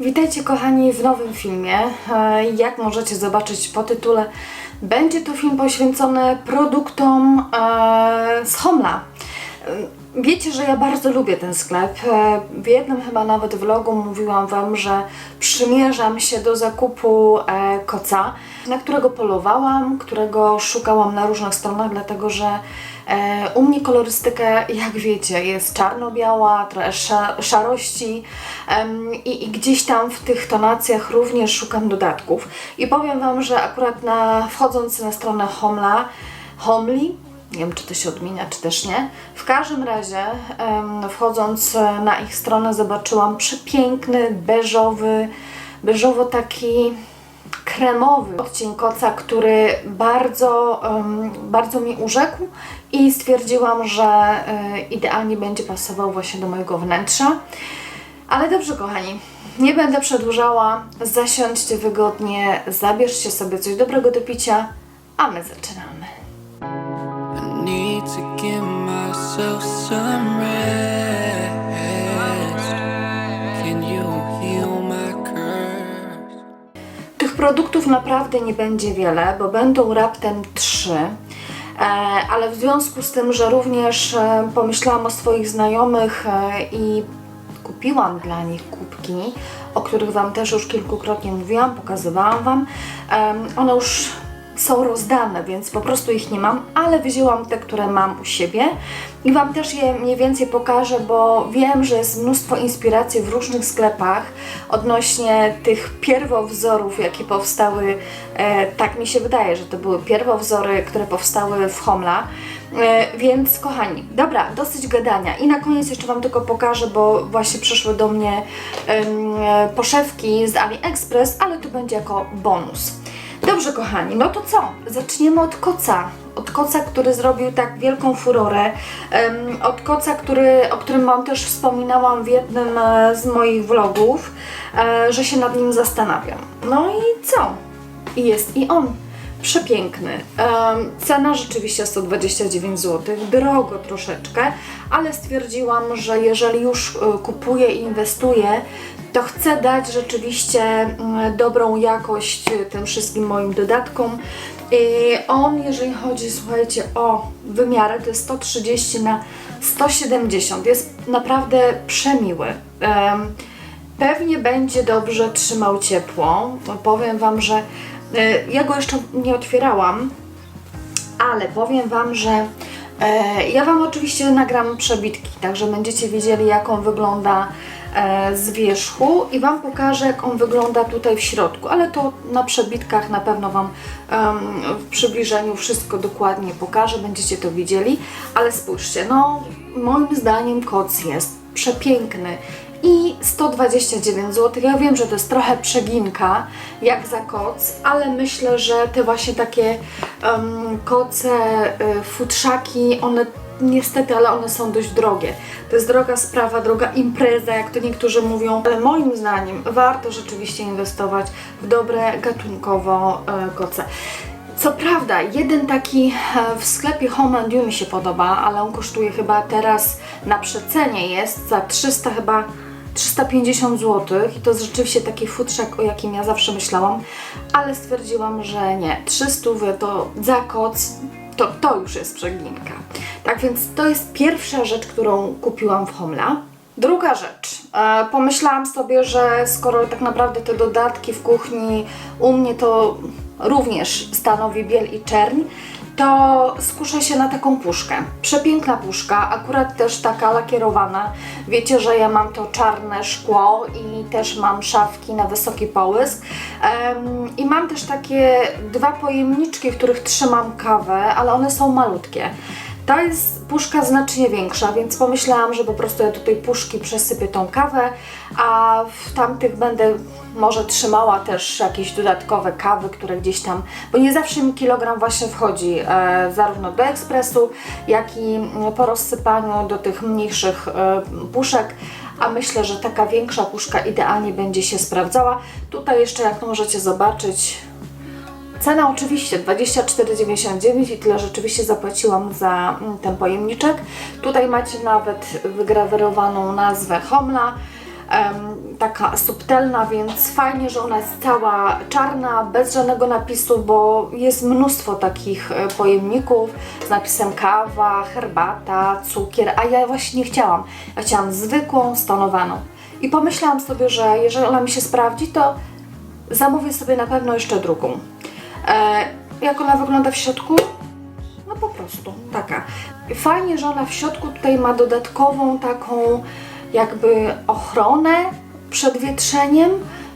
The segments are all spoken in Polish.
Witajcie kochani w nowym filmie. E, Jak możecie zobaczyć po tytule, będzie to film poświęcony produktom e, z Homla. Wiecie, że ja bardzo lubię ten sklep. E, W jednym chyba nawet vlogu mówiłam Wam, że przymierzam się do zakupu e, koca, na którego polowałam, którego szukałam na różnych stronach, dlatego że e, u mnie kolorystyka, jak wiecie, jest czarno-biała, trochę sza, szarości i, i gdzieś tam w tych tonacjach również szukam dodatków. I powiem Wam, że akurat na, wchodząc na stronę Homla, Homli, nie wiem, czy to się odmienia, czy też nie. W każdym razie, wchodząc e, na ich stronę, zobaczyłam przepiękny, beżowy, beżowo taki kremowy odcień koca, który bardzo, bardzo mi urzekł i stwierdziłam, że e, idealnie będzie pasował właśnie do mojego wnętrza. Ale dobrze, kochani, nie będę przedłużała. Zasiądźcie wygodnie, zabierzcie sobie coś dobrego do picia, a my zaczynamy. To give myself some rest. Can you heal my curse? Tych produktów naprawdę nie będzie wiele, bo będą raptem trzy. E, ale w związku z tym, że również e, pomyślałam o swoich znajomych e, i kupiłam dla nich kubki, o których Wam też już kilkukrotnie mówiłam, pokazywałam Wam, one już są rozdane, więc po prostu ich nie mam, ale wzięłam te, które mam u siebie i Wam też je mniej więcej pokażę, bo wiem, że jest mnóstwo inspiracji w różnych sklepach odnośnie tych pierwowzorów, jakie powstały, e, tak mi się wydaje, że to były pierwowzory, które powstały w Homla. E, więc kochani, dobra, dosyć gadania i na koniec jeszcze Wam tylko pokażę, bo właśnie przyszły do mnie e, poszewki z AliExpress, ale to będzie jako bonus. Dobrze, kochani, no to co? Zaczniemy od koca. Od koca, który zrobił tak wielką furorę. Od koca, który, o którym Wam też wspominałam w jednym e, z moich vlogów, e, że się nad nim zastanawiam. No i co? Jest i on. Przepiękny. Em, cena rzeczywiście 129 zł, drogo troszeczkę, ale stwierdziłam, że jeżeli już e, kupuję i inwestuję, to chcę dać rzeczywiście mm, dobrą jakość y, tym wszystkim moim dodatkom. On, jeżeli chodzi, słuchajcie, o wymiary, to jest 130 na 170. Jest naprawdę przemiły. Em, Pewnie będzie dobrze trzymał ciepło. Powiem Wam, że y, ja go jeszcze nie otwierałam, ale powiem Wam, że e, ja Wam oczywiście nagram przebitki, także będziecie wiedzieli, jak on wygląda z wierzchu i Wam pokażę, jak on wygląda tutaj w środku, ale to na przebitkach na pewno Wam w przybliżeniu wszystko dokładnie pokażę, będziecie to widzieli, ale spójrzcie, no moim zdaniem koc jest przepiękny i 129 zł. Ja wiem, że to jest trochę przeginka, jak za koc, ale myślę, że te właśnie takie em, koce, y, futrzaki, one niestety, ale one są dość drogie. To jest droga sprawa, droga impreza, jak to niektórzy mówią, ale moim zdaniem warto rzeczywiście inwestować w dobre gatunkowo e, koce. Co prawda, jeden taki e, w sklepie Home and You mi się podoba, ale on kosztuje chyba teraz na przecenie jest za 300 chyba 350 zł i to jest rzeczywiście taki futrzak, o jakim ja zawsze myślałam, ale stwierdziłam, że nie, 300 to za koc, to, to już jest przeginka. Tak więc to jest pierwsza rzecz, którą kupiłam w Homla. Druga rzecz. E, pomyślałam sobie, że skoro tak naprawdę te dodatki w kuchni u mnie to również stanowi biel i czerń, to skuszę się na taką puszkę. Przepiękna puszka, akurat też taka lakierowana. Wiecie, że ja mam to czarne szkło i też mam szafki na wysoki połysk. Em, I mam też takie dwa pojemniczki, w których trzymam kawę, ale one są malutkie. Ta jest puszka znacznie większa, więc pomyślałam, że po prostu ja do tej puszki przesypię tą kawę, a w tamtych będę może trzymała też jakieś dodatkowe kawy, które gdzieś tam, bo nie zawsze mi kilogram właśnie wchodzi e, zarówno do ekspresu, jak i mm, po rozsypaniu do tych mniejszych e, puszek, a myślę, że taka większa puszka idealnie będzie się sprawdzała. Tutaj jeszcze jak możecie zobaczyć, Cena oczywiście 24,99 i tyle rzeczywiście zapłaciłam za mm, ten pojemniczek. Tutaj macie nawet wygrawerowaną nazwę Homla. taka subtelna, więc fajnie, że ona jest cała czarna, bez żadnego napisu, bo jest mnóstwo takich e, pojemników z napisem kawa, herbata, cukier, a ja właśnie nie chciałam. Ja chciałam zwykłą, stonowaną. I pomyślałam sobie, że jeżeli ona mi się sprawdzi, to zamówię sobie na pewno jeszcze drugą. E, jak ona wygląda w środku? No po prostu, taka. Fajnie, że ona w środku tutaj ma dodatkową taką jakby ochronę przed wietrzeniem,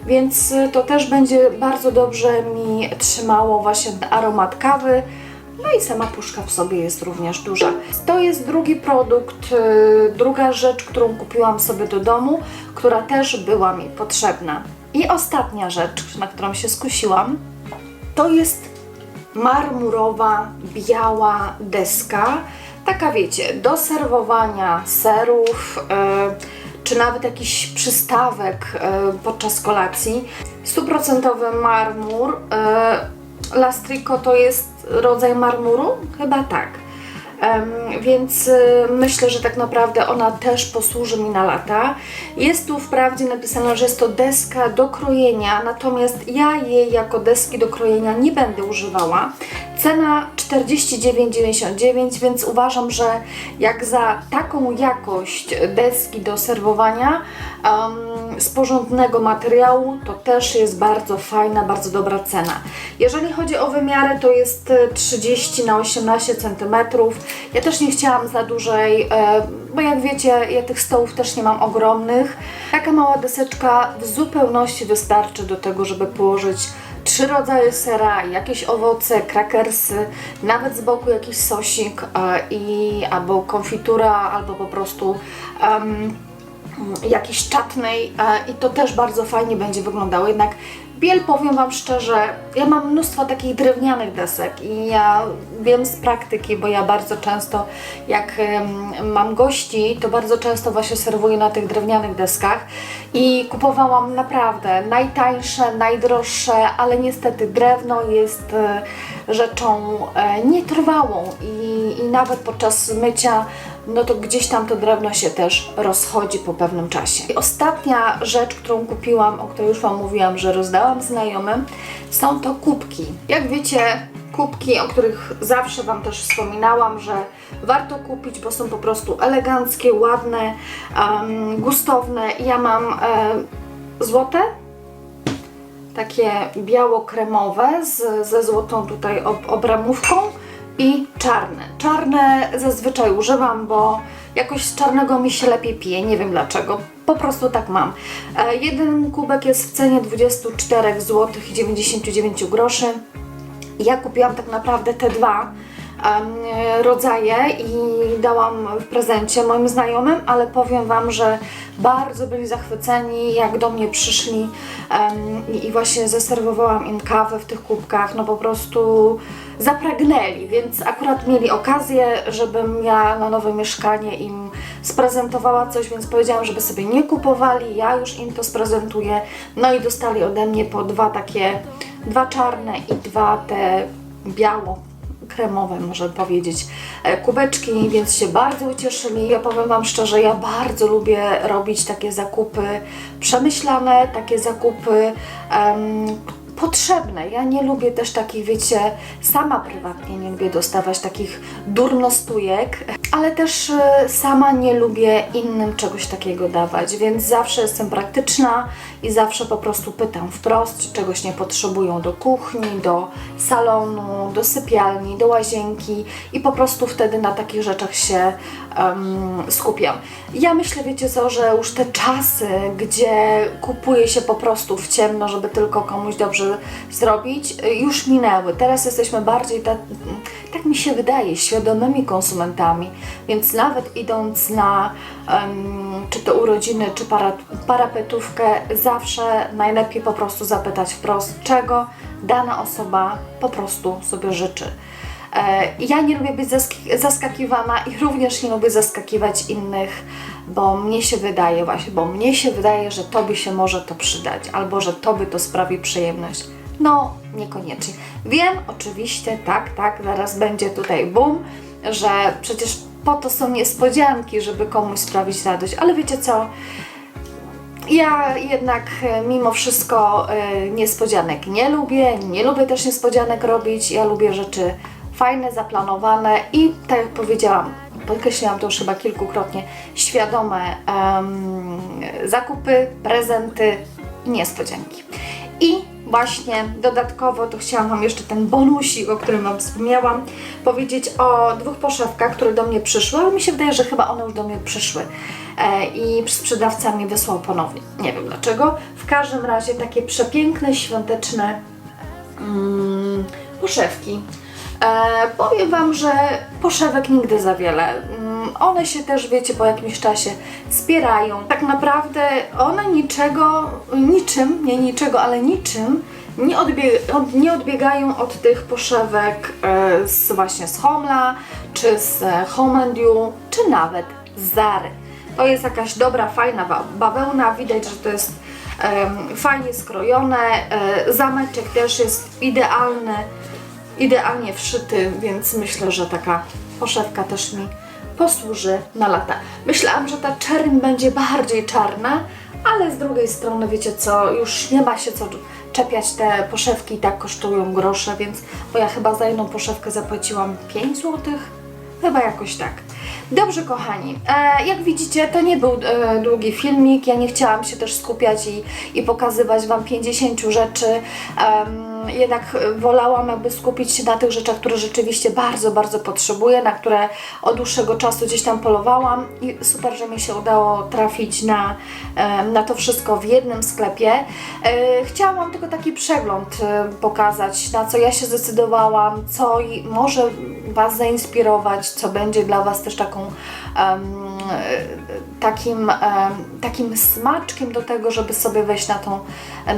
więc y, to też będzie bardzo dobrze mi trzymało właśnie aromat kawy. No i sama puszka w sobie jest również duża. To jest drugi produkt, y, druga rzecz, którą kupiłam sobie do domu, która też była mi potrzebna. I ostatnia rzecz, na którą się skusiłam, to jest marmurowa, biała deska. Taka wiecie, do serwowania serów, e, czy nawet jakiś przystawek e, podczas kolacji. Stuprocentowy marmur. Lastrico to jest rodzaj marmuru? Chyba tak. Więc y, myślę, że tak naprawdę ona też posłuży mi na lata. Jest tu wprawdzie napisane, że jest to deska do krojenia, natomiast ja jej jako deski do krojenia nie będę używała. Cena 49,99, więc uważam, że jak za taką jakość deski do serwowania em, z porządnego materiału, to też jest bardzo fajna, bardzo dobra cena. Jeżeli chodzi o wymiary, to jest e, 30 na 18 cm. Ja też nie chciałam za dużej, e, bo jak wiecie, ja tych stołów też nie mam ogromnych. Taka mała deseczka w zupełności wystarczy do tego, żeby położyć trzy rodzaje sera, jakieś owoce, krakersy, nawet z boku jakiś sosik e, i albo konfitura, albo po prostu em, jakiś czatnej e, i to też bardzo fajnie będzie wyglądało. Jednak biel, powiem Wam szczerze, ja mam mnóstwo takich drewnianych desek i ja wiem z praktyki, bo ja bardzo często jak mam gości, to bardzo często właśnie serwuję na tych drewnianych deskach i kupowałam naprawdę najtańsze, najdroższe, ale niestety drewno jest e, rzeczą e, nietrwałą i, i nawet podczas mycia no to gdzieś tam to drewno się też rozchodzi po pewnym czasie. I ostatnia rzecz, którą kupiłam, o której już Wam mówiłam, że rozdałam znajomym, są to kubki. Jak wiecie, kubki, o których zawsze Wam też wspominałam, że warto kupić, bo są po prostu eleganckie, ładne, em, gustowne. Ja mam e, złote, takie biało-kremowe z, ze złotą tutaj ob, obramówką i czarne. Czarne zazwyczaj używam, bo jakoś z czarnego mi się lepiej pije, nie wiem dlaczego. Po prostu tak mam. E, jeden kubek jest w cenie 24 zł 99 groszy. Ja kupiłam tak naprawdę te dwa rodzaje i dałam w prezencie moim znajomym, ale powiem Wam, że bardzo byli zachwyceni, jak do mnie przyszli i właśnie zaserwowałam im kawę w tych kubkach, no po prostu zapragnęli, więc akurat mieli okazję, żebym ja na nowe mieszkanie im sprezentowała coś, więc powiedziałam, żeby sobie nie kupowali, ja już im to sprezentuję, no i dostali ode mnie po dwa takie, dwa czarne i dwa te biało kremowe, można powiedzieć, e, kubeczki, więc się bardzo ucieszyli. Ja powiem Wam szczerze, ja bardzo lubię robić takie zakupy przemyślane, takie zakupy em, potrzebne. Ja nie lubię też takich, wiecie, sama prywatnie nie lubię dostawać takich durnostójek, ale też e, sama nie lubię innym czegoś takiego dawać, więc zawsze jestem praktyczna i zawsze po prostu pytam wprost, czy czegoś nie potrzebują do kuchni, do salonu, do sypialni, do łazienki i po prostu wtedy na takich rzeczach się em, skupiam. Ja myślę, wiecie co, że już te czasy, gdzie kupuje się po prostu w ciemno, żeby tylko komuś dobrze zrobić, już minęły. Teraz jesteśmy bardziej, tak, tak mi się wydaje, świadomymi konsumentami, więc nawet idąc na em, czy to urodziny, czy para, parapetówkę, zawsze najlepiej po prostu zapytać wprost, czego dana osoba po prostu sobie życzy. E, Ja nie lubię być zask- zaskakiwana i również nie lubię zaskakiwać innych, bo mnie się wydaje właśnie, bo mnie się wydaje, że Tobie się może to przydać, albo że Tobie to sprawi przyjemność. No, niekoniecznie. Wiem, oczywiście, tak, tak, zaraz będzie tutaj boom, że przecież po to są niespodzianki, żeby komuś sprawić radość, ale wiecie co? Ja jednak e, mimo wszystko e, niespodzianek nie lubię, nie lubię też niespodzianek robić. Ja lubię rzeczy fajne, zaplanowane i tak jak powiedziałam, podkreśliłam to już chyba kilkukrotnie, świadome em, zakupy, prezenty, niespodzianki. I właśnie dodatkowo to chciałam Wam jeszcze ten bonusik, o którym Wam wspomniałam, powiedzieć o dwóch poszewkach, które do mnie przyszły, ale mi się wydaje, że chyba one już do mnie przyszły e, i sprzedawca mi wysłał ponownie. Nie wiem dlaczego. W każdym razie takie przepiękne, świąteczne mm, poszewki. E, powiem Wam, że poszewek nigdy za wiele. Mm, one się też, wiecie, po jakimś czasie spierają. Tak naprawdę one niczego, niczym, nie niczego, ale niczym nie, od, nie odbiegają od tych poszewek e, z, właśnie z Homla, czy z e, Home and You, czy nawet z Zary. To jest jakaś dobra, fajna ba- bawełna, widać, że to jest em, fajnie skrojone. E, zameczek też jest idealny, idealnie wszyty, więc myślę, że taka poszewka też mi posłuży na lata. Myślałam, że ta czerń będzie bardziej czarna, ale z drugiej strony, wiecie co, już nie ma się co czepiać, te poszewki i tak kosztują grosze, więc, bo ja chyba za jedną poszewkę zapłaciłam 5 złotych, Chyba jakoś tak. Dobrze, kochani. E, jak widzicie, to nie był e, długi filmik. Ja nie chciałam się też skupiać i, i pokazywać Wam 50 rzeczy. Jednak wolałam jakby skupić się na tych rzeczach, które rzeczywiście bardzo, bardzo potrzebuję, na które od dłuższego czasu gdzieś tam polowałam i super, że mi się udało trafić na, em, na to wszystko w jednym sklepie. E, chciałam tylko taki przegląd e, pokazać, na co ja się zdecydowałam, co może Was zainspirować, co będzie dla Was też taką e, takim, takim smaczkiem do tego, żeby sobie wejść na tą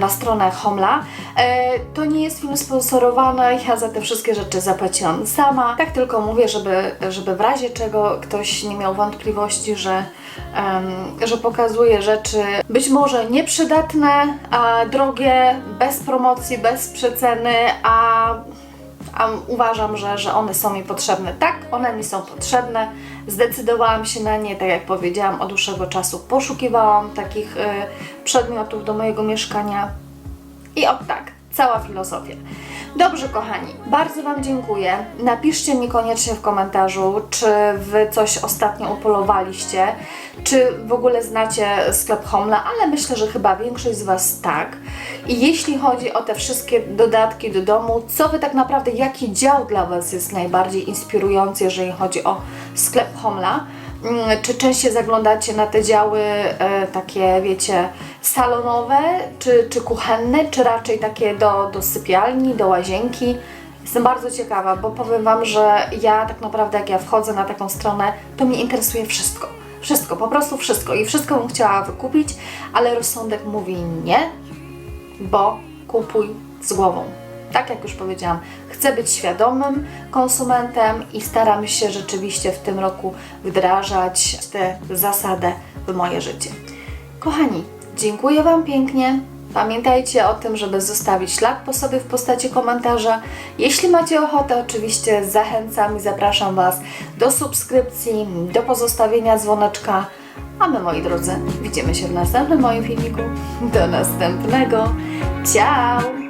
na stronę Homla. E, to nie jest film sponsorowany, ja za te wszystkie rzeczy zapłaciłam sama. Tak tylko mówię, żeby, żeby w razie czego ktoś nie miał wątpliwości, że, że pokazuje rzeczy być może nieprzydatne, drogie, bez promocji, bez przeceny, a uważam, że, że one są mi potrzebne. Tak, one mi są potrzebne. Zdecydowałam się na nie, tak jak powiedziałam, od dłuższego czasu poszukiwałam takich y, przedmiotów do mojego mieszkania. I od tak, cała filozofia. Dobrze, kochani, bardzo Wam dziękuję. Napiszcie mi koniecznie w komentarzu, czy Wy coś ostatnio upolowaliście, czy w ogóle znacie sklep Homla, ale myślę, że chyba większość z Was tak. I jeśli chodzi o te wszystkie dodatki do domu, co Wy tak naprawdę, jaki dział dla Was jest najbardziej inspirujący, jeżeli chodzi o sklep Homla? Mm, Czy częściej zaglądacie na te działy e, takie, wiecie, salonowe, czy, czy kuchenne, czy raczej takie do, do sypialni, do łazienki? Jestem bardzo ciekawa, bo powiem Wam, że ja tak naprawdę jak ja wchodzę na taką stronę, to mnie interesuje wszystko. Wszystko, po prostu wszystko. I wszystko bym chciała wykupić, ale rozsądek mówi nie, bo kupuj z głową. Tak jak już powiedziałam, chcę być świadomym konsumentem i staram się rzeczywiście w tym roku wdrażać tę zasadę w moje życie. Kochani, dziękuję Wam pięknie. Pamiętajcie o tym, żeby zostawić ślad po sobie w postaci komentarza. Jeśli macie ochotę, oczywiście zachęcam i zapraszam Was do subskrypcji, do pozostawienia dzwoneczka. A my, moi drodzy, widzimy się w następnym moim filmiku. Do następnego. Ciao!